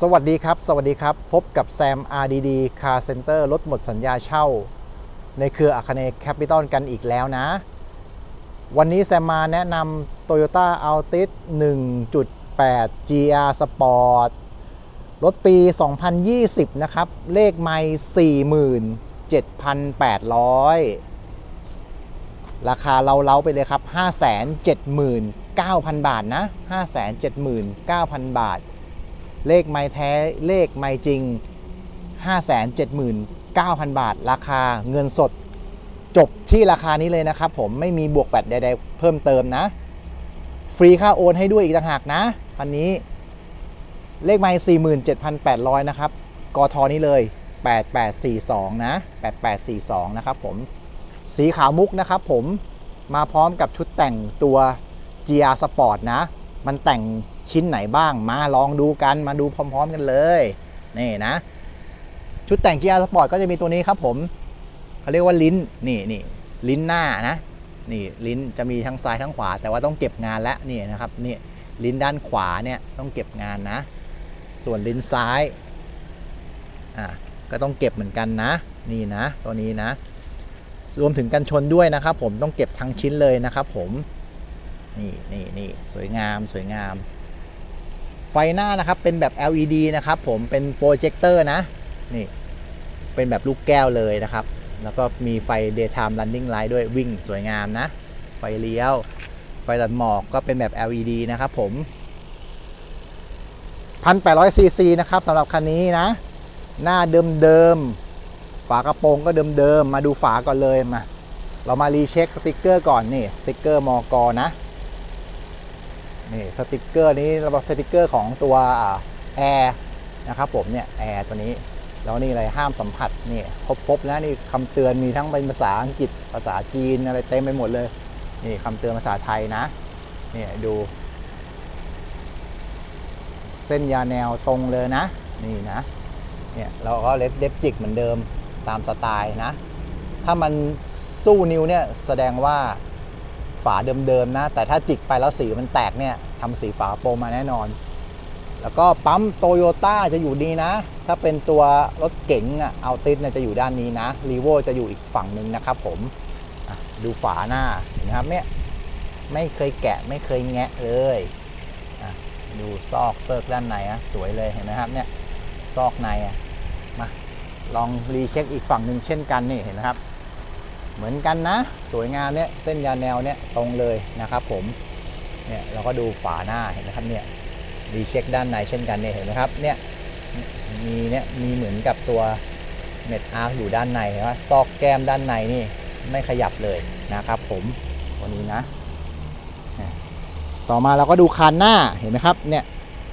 สวัสดีครับ สวัสดีครับ พบกับแซม RDD Car Center รถหมดสัญญาเช่า ในเครืออาคเนย์แคปิตอลกันอีกแล้วนะ วันนี้แซมมาแนะนำ Toyota Altis 1.8 GR Sport รถปี 2020 นะครับ เลขไม่47,800 ราคาเราเล้าไปเลยครับ 579,000 บาทนะ 579,000 บาท เลขไม้แท้เลขไม้จริง 579,000 บาท ราคาเงินสด จบที่ราคานี้เลยนะครับผมไม่มีบวกแบตใดๆเพิ่มเติมนะ ฟรีค่าโอนให้ด้วยอีกต่างหากนะคันนี้เลขไม้47,800 นะครับกทนี้เลย 8842 นะ 8842 นะครับผม สีขาวมุกนะครับผม มาพร้อมกับชุดแต่งตัว GR Sport นะ มันแต่งชิ้นไหนบ้างมาลองดูกันมาดูพร้อม ๆ กันเลยนี่นะ ชุดแต่ง GR Sport ก็จะมีตัวนี้ครับผมเขาเรียกว่าลิ้นนี่นี่ลิ้นหน้านะนี่ลิ้นจะมีทั้งซ้ายทั้งขวา แต่ว่าต้องเก็บงานแล้วนี่นะครับนี่ลิ้นด้านขวาเนี่ยต้องเก็บงานนะ ส่วนลิ้นซ้ายอะก็ต้องเก็บเหมือนกันนะ นี่นะตัวนี้นะ รวมถึงกันชนด้วยนะครับผมต้องเก็บทั้งชิ้นเลยนะครับผม นี่นี่นี่สวยงามสวยงาม ไฟหน้านะครับเป็นแบบ LED นะครับผมเป็นโปรเจคเตอร์นะนี่เป็นแบบลูกแก้วเลยนะครับ แล้วก็มีไฟ daytime running light ด้วยวิ่งสวยงามนะ ไฟเลี้ยว ไฟตัดหมอกก็เป็นแบบ LED นะครับผม 1,800ซีซีนะครับสำหรับคันนี้นะ หน้าเดิมๆ ฝากระโปรงก็เดิมๆ มาดูฝาก่อนเลยมา เรามารีเช็คสติกเกอร์ก่อนนี่ สติกเกอร์มอกนะ นี่สติกเกอร์นี้เราบอกสติกเกอร์ของตัวแอร์นะครับผมเนี่ยแอร์ตัวนี้แล้วนี่อะไรห้ามสัมผัสนี่ครบๆนะนี่คำเตือนมีทั้งเป็นภาษาอังกฤษภาษาจีนอะไรเต็มไปหมดเลยนี่คำเตือนภาษาไทยนะนี่ดู เส้นยาแนวตรงเลยนะ นี่นะเนี่ยเราก็เล็บเล็บจิกเหมือนเดิมตามสไตล์นะ ถ้ามันสู้นิ้วเนี่ยแสดงว่า ฝาเดิมๆนะ แต่ถ้าจิกไปแล้วสีมันแตกเนี่ยทำสีฝาโปรมาแน่นอน แล้วก็ปั๊มโตโยต้าจะอยู่ดีนะ ถ้าเป็นตัวรถเก๋งอะเอาติสเนี่ยจะอยู่ด้านนี้นะรีโวจะอยู่อีกฝั่งหนึ่งนะครับผมดูฝาหน้าเห็นไหมครับเนี่ยไม่เคยแกะไม่เคยแงะเลยดูซอกเซิร์กด้านในอะสวยเลยเห็นไหมครับเนี่ยซอกในอะมาลองรีเช็คอีกฝั่งหนึ่งเช่นกันนี่เห็นไหมครับ เหมือนกันนะ สวยงามเนี่ยเส้นยาแนวเนี่ยตรงเลยนะครับผมเนี่ยเราก็ดูฝาหน้าเห็นไหมครับเนี่ยรีเช็คด้านในเช่นกันเนี่ยเห็นไหมครับเนี่ยมีเนี่ยมีเหมือนกับตัวเม็ดอาร์อยู่ด้านในเห็นไหมซอกแก้มด้านในนี่ไม่ขยับเลยนะครับผมตัวนี้นะ ต่อมาเราก็ดูคานหน้าเห็นไหมครับเนี่ย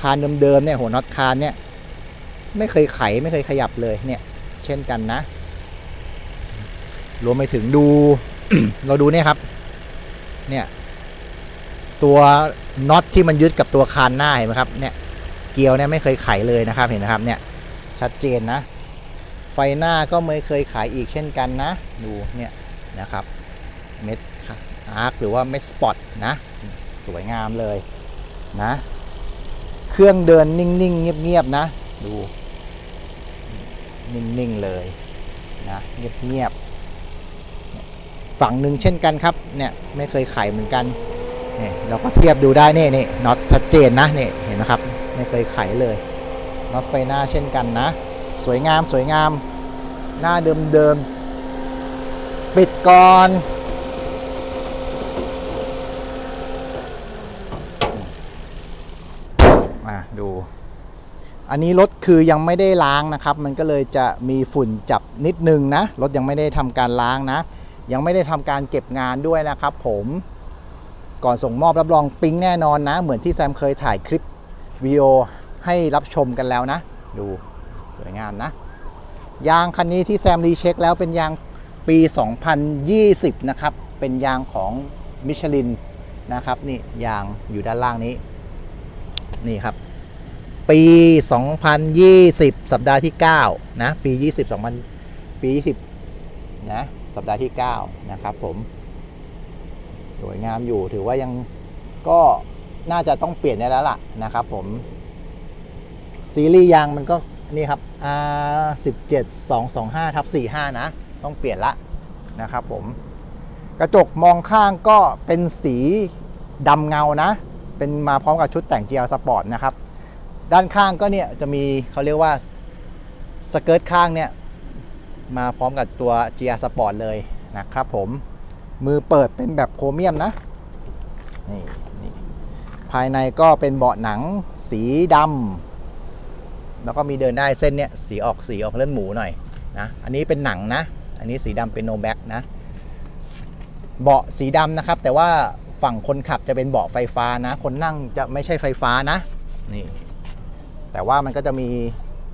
คานเดิมๆเนี่ยหัวน็อตคานเนี่ยไม่เคยไขไม่เคยขยับเลยเนี่ยเช่นกันนะ รวมไปถึงดู เราดูเนี่ยครับ เนี่ยตัวน็อตที่มันยึดกับตัวคานหน้าเห็นไหมครับ เนี่ยเกลียวเนี่ยไม่เคยไขเลยนะครับเห็นนะครับ เนี่ยชัดเจนนะ ไฟหน้าก็ไม่เคยขายอีกเช่นกันนะ ดูเนี่ยนะครับเม็ดอาร์คหรือว่าเม็ดสปอตนะ สวยงามเลยนะ เครื่องเดินนิ่งๆ เงียบๆนะ ดู นิ่งๆ เลยนะ เงียบๆ ฝั่งหนึ่งเช่นกันครับเนี่ยไม่เคยไขเหมือนกันเนี่ยเราก็เทียบดูได้นี่นี่น็อตชัดเจนนะเนี่ยเห็นไหมครับไม่เคยไขเลยน็อตไฟหน้าเช่นกันนะ สวยงามสวยงามหน้าเดิมๆปิดก่อนมาดู อันนี้รถคือยังไม่ได้ล้างนะครับ มันก็เลยจะมีฝุ่นจับนิดนึงนะ รถยังไม่ได้ทำการล้างนะ ยังไม่ได้ทำการเก็บงานด้วยนะครับผมก่อนส่งมอบรับรองปิ๊งแน่นอนนะ เหมือนที่แซมเคยถ่ายคลิปวิดีโอให้รับชมกันแล้วนะ ดูสวยงามนะ ยางคันนี้ที่แซมรีเช็คแล้วเป็นยางปี 2020 นะครับ เป็นยางของมิชลินนะครับ นี่ยางอยู่ด้านล่างนี้ นี่ครับ ปี 2020 สัปดาห์ที่ 9 นะ ปี 20 2000ปี 20 นะ สัปดาห์ที่ 9 นะครับผม สวยงามอยู่ถือว่ายังก็น่าจะต้องเปลี่ยนได้แล้วล่ะนะครับผม ซีรีส์ยางมันก็นี่ครับ R 17 225ทับ45 นะ ต้องเปลี่ยนละนะครับผม กระจกมองข้างก็เป็นสีดำเงานะ เป็นมาพร้อมกับชุดแต่ง GL Sport นะครับ ด้านข้างก็เนี่ยจะมีเขาเรียกว่าสเกิร์ตข้างเนี่ย มาพร้อมกับตัว GR Sport เลยนะครับผม มือเปิดเป็นแบบโครเมียมนะ นี่นี่ภายในก็เป็นเบาะหนังสีดำแล้วก็มีเดินได้เส้นเนี้ยสีออกสีออกเลือดหมูหน่อยนะอันนี้เป็นหนังนะ อันนี้สีดำเป็นโนแบ็กนะ เบาะสีดำนะครับ แต่ว่าฝั่งคนขับจะเป็นเบาะไฟฟ้านะ คนนั่งจะไม่ใช่ไฟฟ้านะ นี่ แต่ว่ามันก็จะมี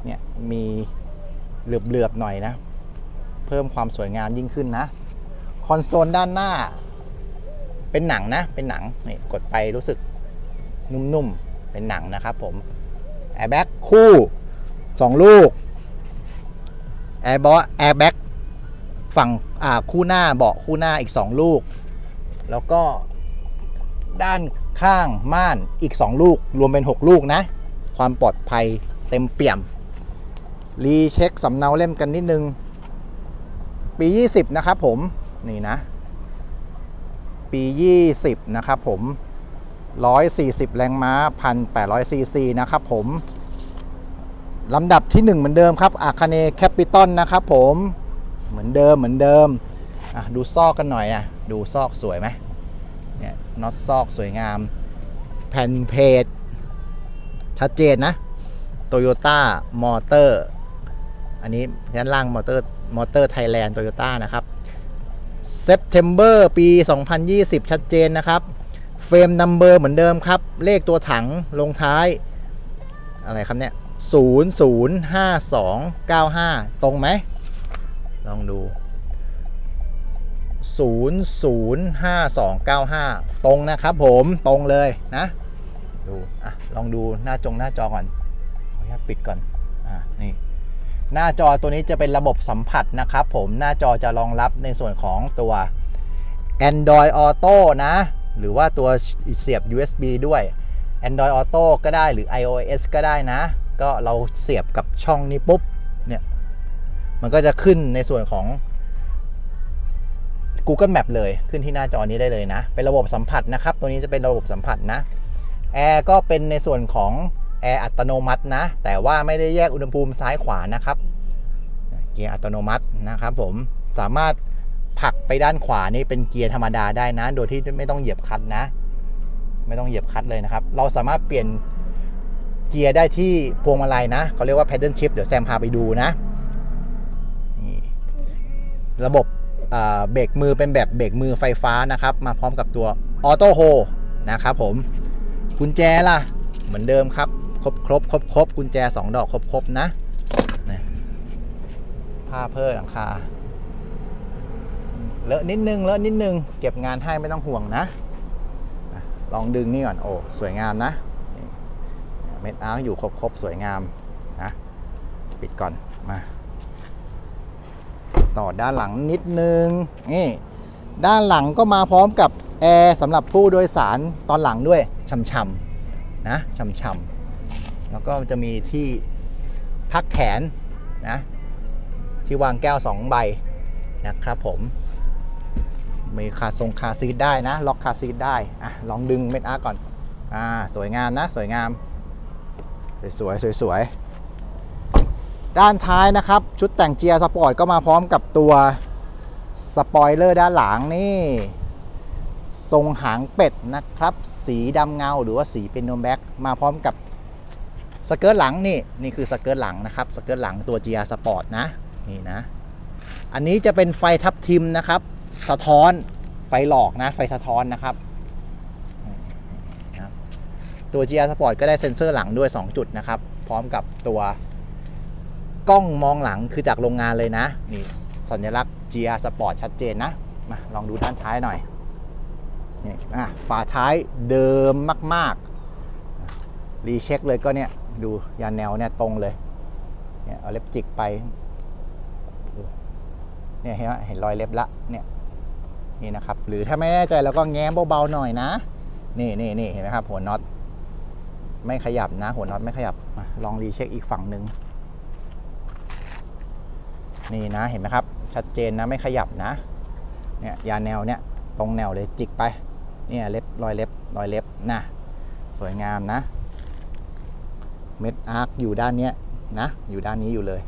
เนี่ย มีเหลือบๆหน่อยนะ เพิ่มความสวยงามยิ่งขึ้นนะ คอนโซลด้านหน้า เป็นหนังนะ เป็นหนังนี่กดไปรู้สึกนุ่มๆ เป็นหนังนะครับผมแอร์แบ็กคู่ 2 ลูกแอร์บอแอร์แบ็กฝั่งอ่าคู่หน้าเบาะคู่หน้าอีก 2 ลูก แล้วก็ด้านข้างม่านอีก 2 ลูก รวมเป็น 6 ลูกนะ ความปลอดภัยเต็มเปี่ยม รีเช็คสำเนาเล่มกันนิดนึง ปี 20 นะครับผมนี่นะ ปี 20 นะครับผม 140 แรงม้า 1,800 ซีซีนะครับผมลำดับที่ 1 เหมือนเดิมครับอาคาเนแคปิตอลนะครับผมเหมือนเดิมเหมือนเดิมดูซอกกันหน่อยนะ ดูซอกสวยไหมเนี่ยน็อตซอกสวยงาม แผ่นเพจ ชัดเจนนะโตโยต้ามอเตอร์อันนี้ด้านล่างมอเตอร์ มอเตอร์ไทยแลนด์โตโยต้านะครับเซ p เทมเบอร์ปี 2020 ชัดเจนนะครับ เฟรมนัมเบอร์เหมือนเดิมครับ เลขตัวถังลงท้าย อะไรครับเนี่ย 005295 ตรงไหม ลองดู 005295 ตรงนะครับผมตรงเลยนะ ดู อะ ลองดูหน้าจงหน้าจอก่อนขออนุญาตปิดก่อน หน้าจอตัวนี้จะเป็นระบบสัมผัสนะครับผมหน้าจอจะรองรับในส่วนของตัว Android Auto นะ หรือว่าตัวเสียบ USB ด้วย Android Auto ก็ได้หรือ iOS ก็ได้นะ ก็เราเสียบกับช่องนี้ปุ๊บเนี่ยมันก็จะขึ้นในส่วนของ Google Map เลยขึ้นที่หน้าจอนี้ได้เลยนะ เป็นระบบสัมผัสนะครับ ตัวนี้จะเป็นระบบสัมผัสนะแอร์ก็เป็นในส่วนของ แอร์อัตโนมัตินะ แต่ว่าไม่ได้แยกอุณหภูมิซ้ายขวานะครับ เกียร์อัตโนมัตินะครับผมสามารถผลักไปด้านขวานี่เป็นเกียร์ธรรมดาได้นะ โดยที่ไม่ต้องเหยียบคลัตช์นะ ไม่ต้องเหยียบคลัตช์เลยนะครับ เราสามารถเปลี่ยนเกียร์ได้ที่พวงมาลัยนะเขาเรียกว่า paddle shift เดี๋ยวแซมพาไปดูนะนี่ระบบเบรกมือเป็นแบบเบรกมือไฟฟ้านะครับ มาพร้อมกับตัวออโต้โฮนะครับผมกุญแจล่ะ เหมือนเดิมครับ ครบครบครบครบกุญแจ 2 ดอกครบครบนะนะผ้าเพิ่หลังคาเลอะนิดนึงเลอะนิดนึง เก็บงานให้ไม่ต้องห่วงนะ ลองดึงนี่ก่อน โอ้ สวยงามนะ เม็ดอาร์อยู่ครบครบสวยงามนะปิดก่อนมาต่อด้านหลังนิดนึงนี่ด้านหลังก็มาพร้อมกับแอร์สำหรับผู้โดยสารตอนหลังด้วยช่ำๆนะช่ำๆ แล้วก็จะมีที่พักแขนนะที่วางแก้ว 2 ใบนะครับผม มีคาทรงคาซีทได้นะ ล็อกคาซีทได้อะลองดึงเม็ดอาร์ก่อนอ่าสวยงามนะ สวยงาม สวยๆสวยด้านท้ายนะครับ ชุดแต่งเจียสปอร์ตก็มาพร้อมกับตัวสปอยเลอร์ด้านหลังนี่ ทรงหางเป็ดนะครับ สีดำเงาหรือว่าสีเป็นโนแบ็กมาพร้อมกับ สเกิร์ตหลังนี่นี่คือสเกิร์ตหลังนะครับสเกิร์ตหลังตัว GR Sport นะนี่นะ อันนี้จะเป็นไฟทับทิมนะครับ สะท้อนไฟหลอกนะ ไฟสะท้อนนะครับนะครับตัว GR Sport ก็ได้เซ็นเซอร์หลังด้วย 2 จุดนะครับ พร้อมกับตัวกล้องมองหลังคือจากโรงงานเลยนะ นี่สัญลักษณ์ GR Sport ชัดเจนนะมาลองดูด้านท้ายหน่อยนี่อะฝาท้ายเดิมมาก ๆ รีเช็คเลยก็เนี่ย ดูยาแนวเนี่ยตรงเลยเนี่ยเอาเล็บจิกไปเนี่ยเห็นไหมเห็นรอยเล็บละเนี่ยนี่นะครับ หรือถ้าไม่แน่ใจเราก็แง้มเบาๆหน่อยนะ นี่นี่นี่เห็นไหมครับ หัวน็อตไม่ขยับนะ หัวน็อตไม่ขยับมาลองรีเช็คอีกฝั่งหนึ่งนี่นะเห็นไหมครับ ชัดเจนนะไม่ขยับนะเนี่ยยาแนวเนี่ยตรงแนวเลยจิกไปเนี่ยเล็บรอยเล็บรอยเล็บนะสวยงามนะ เม็ดอาร์คอยู่ด้านเนี้ยนะ อยู่ด้านนี้อยู่เลย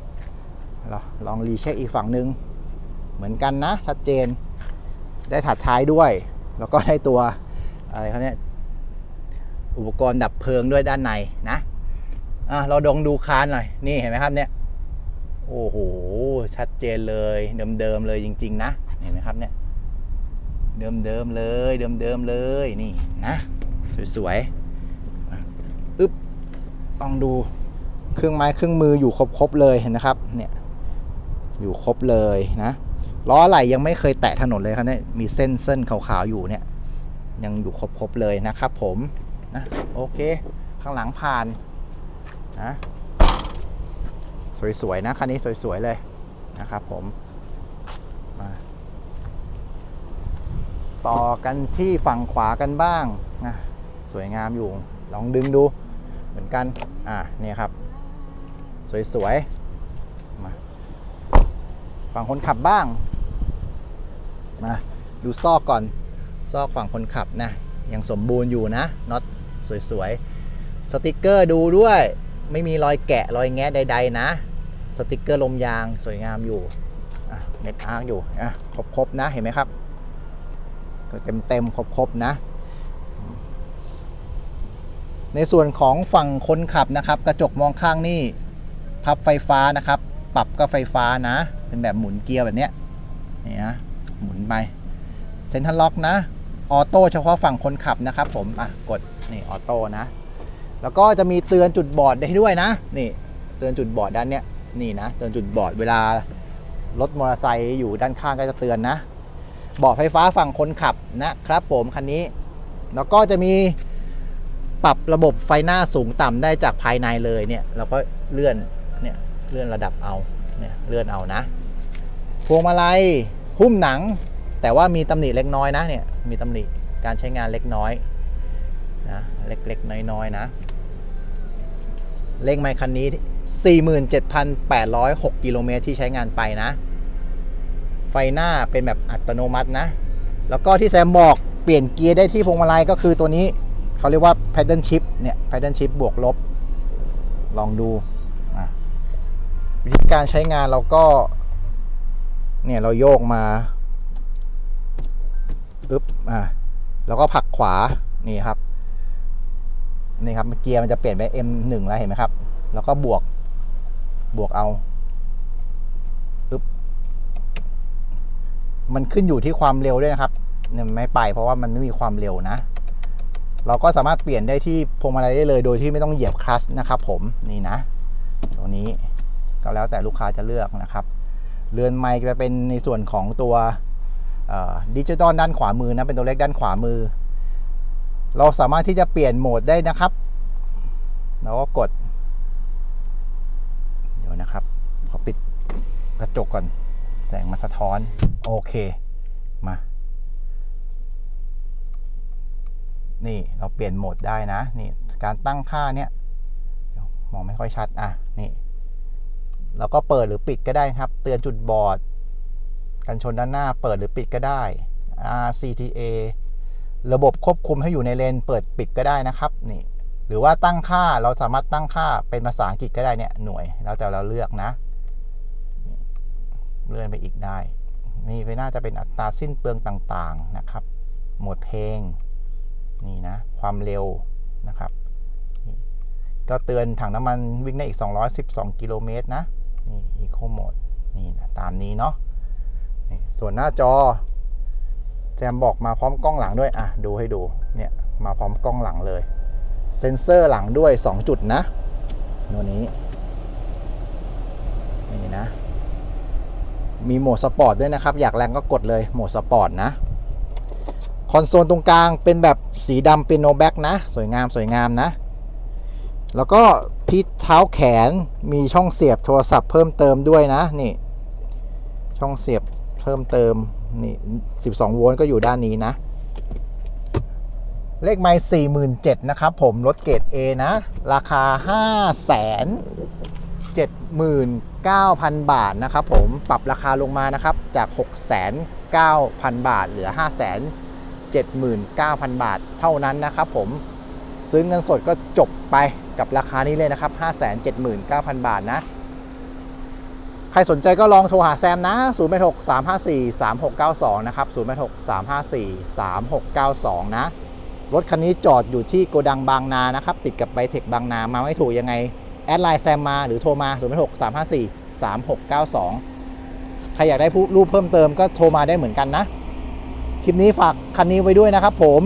ลองลองรีเช็คอีกฝั่งหนึ่งเหมือนกันนะ ชัดเจน ได้ถัดท้ายด้วย แล้วก็ได้ตัวอะไรเขาเนี่ยอุปกรณ์ดับเพลิงด้วยด้านในนะอะเราดองดูคานหน่อย นี่เห็นไหมครับเนี่ย โอ้โห ชัดเจนเลย เดิมๆเลยจริง ๆ นะ เห็นไหมครับเนี่ยเดิมๆเลย เดิมๆเลย นี่นะ สวย ๆ ลองดูเครื่องไม้เครื่องมืออยู่ครบๆเลยเห็นนะครับเนี่ยอยู่ครบเลยนะล้อไหลยังไม่เคยแตะถนนเลยครับเนี่ยมีเส้นเส้นขาวๆอยู่เนี่ยยังอยู่ครบๆเลยนะครับผมนะโอเค ข้างหลังผ่านนะสวยๆนะคันนี้สวยๆเลยนะครับผมมาต่อกันที่ฝั่งขวากันบ้างนะสวยงามอยู่ ลองดึงดู เหมือนกัน อ่าเนี่ยครับ สวยๆ มาฝั่งคนขับบ้าง มาดูซอกก่อน ซอกฝั่งคนขับนะ ยังสมบูรณ์อยู่นะ น็อตสวยๆ สติกเกอร์ดูด้วย ไม่มีรอยแกะรอยแงะใด ๆ นะ สติกเกอร์ลมยางสวยงามอยู่เม็ดอาร์อยู่ อะ ครบๆ นะ เห็นไหมครับเต็เต็มๆ ครบๆ นะ ในส่วนของฝั่งคนขับนะครับ กระจกมองข้างนี่พับไฟฟ้านะครับ ปรับก็ไฟฟ้านะ เป็นแบบหมุนเกียร์แบบเนี้ยนี่นะหมุนไปเซ็นทรัลล็อกนะออโต้เฉพาะฝั่งคนขับนะครับ ผมอะกดนี่ออโต้นะ แล้วก็จะมีเตือนจุดบอดได้ด้วยนะ นี่ เตือนจุดบอดด้านเนี้ยนี่นะ เตือนจุดบอดเวลารถมอเตอร์ไซค์อยู่ด้านข้างก็จะเตือนนะบาะไฟฟ้าฝั่งคนขับนะครับ ผมคันนี้ แล้วก็จะมี ปรับระบบไฟหน้าสูงต่ำได้จากภายในเลยเนี่ยเราก็เลื่อนเนี่ยเลื่อนระดับเอาเนี่ยเลื่อนเอานะพวงมาลัยหุ้มหนัง แต่ว่ามีตำหนิเล็กน้อยนะเนี่ยมีตำหนิการใช้งานเล็กน้อยนะเล็กๆน้อยๆนะเลขไมค์คันนี้ 47,806 กิโลเมตรที่ใช้งานไปนะ ไฟหน้าเป็นแบบอัตโนมัตินะ แล้วก็ที่แซมบอกเปลี่ยนเกียร์ได้ที่พวงมาลัยก็คือตัวนี้ เขาเรียกว่า paddle shift เนี่ย paddle shift บวกลบ ลองดู วิธีการใช้งานเราก็ เนี่ยเราโยกมาอึ๊บอ่าแล้วก็ผักขวา นี่ครับ นี่ครับเกียร์มันจะเปลี่ยนไป M1 แล้วเห็นไหมครับ แล้วก็บวก บวกเอาอึ๊บ มันขึ้นอยู่ที่ความเร็วด้วยนะครับเนี่ยไม่ไปเพราะว่ามันไม่มีความเร็วนะ เราก็สามารถเปลี่ยนได้ที่พวงมาลัยได้เลย โดยที่ไม่ต้องเหยียบคลัตช์นะครับผมนี่นะ ตรงนี้ก็แล้วแต่ลูกค้าจะเลือกนะครับ เรือนไมค์จะเป็นในส่วนของตัวดิจิตอลด้านขวามือนะเป็นตัวเลขด้านขวามือ เราสามารถที่จะเปลี่ยนโหมดได้นะครับเราก็กด เดี๋ยวนะครับขอปิดกระจกก่อน แสงมาสะท้อน โอเคมา นี่เราเปลี่ยนโหมดได้นะ นี่การตั้งค่าเนี่ยมองไม่ค่อยชัดอะนี่เราก็เปิดหรือปิดก็ได้ครับ เตือนจุดบอดกันชนด้านหน้าเปิดหรือปิดก็ได้ RCTA ระบบควบคุมให้อยู่ในเลนเปิดปิดก็ได้นะครับนี่หรือว่าตั้งค่าเราสามารถตั้งค่าเป็นภาษาอังกฤษก็ได้เนี่ยหน่วยแล้วแต่เราเลือกนะ เลื่อนไปอีกได้ นี่ไปน่าจะเป็นอัตราสิ้นเปลืองต่างๆนะครับโหมดเพลง นี่นะ ความเร็วนะครับนี่ก็เตือนถังน้ำมันวิ่งได้อีก 212 กิโลเมตรนะ นี่อีโคโหมดนี่นะตามนี้เนาะส่วนหน้าจอแซมบอกมาพร้อมกล้องหลังด้วย อะ ดูให้ดู เนี่ย มาพร้อมกล้องหลังเลย เซ็นเซอร์หลังด้วย 2 จุดนะตัวนี้ นี่นะ มีโหมดสปอร์ตด้วยนะครับ อยากแรงก็กดเลย โหมดสปอร์ตนะ คอนโซลตรงกลางเป็นแบบสีดำเป็นโนแบ็กนะ สวยงามสวยงามนะ แล้วก็ที่เท้าแขนมีช่องเสียบโทรศัพท์เพิ่มเติมด้วยนะนี่ ช่องเสียบเพิ่มเติมนี่ 12 โวลต์ก็อยู่ด้านนี้นะ เลขไม่สี่หมื่นเจ็ดนะครับผมรถเกรด A นะ ราคาห้าแสนเจ็ดหมื่นเก้าพันบาทนะครับผมปรับราคาลงมานะครับจาก6กแสนเก้าพันบาทเหลือ5้าแสน เจ็ดหมื่นเก้าพันบาทเท่านั้นนะครับผมซื้อเงินสดก็จบไปกับราคานี้เลยนะครับ5้าแสนเจ็ดหมื่นเก้าพันบาทนะ ใครสนใจก็ลองโทรหาแซมนะ 0 8 6 3 5 4 3 6 9 2 นะครับ 0 8 6 3 5 4 3 6 9 2 นะ รถคันนี้จอดอยู่ที่โกดังบางนานะครับ ติดกับไบเทคบางนา มาไม่ถูกยังไง แอดไลน์แซมมาหรือโทรมา 0 8 6 3 5 4 3 6 9 2 ใครอยากได้รูปเพิ่มเติมก็โทรมาได้เหมือนกันนะ คลิปนี้ฝากคันนี้ไว้ด้วยนะครับ ผม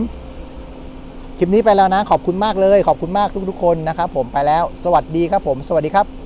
คลิปนี้ไปแล้วนะ ขอบคุณมากเลย ขอบคุณมากทุกๆคนนะครับผมไปแล้ว สวัสดีครับผม สวัสดีครับ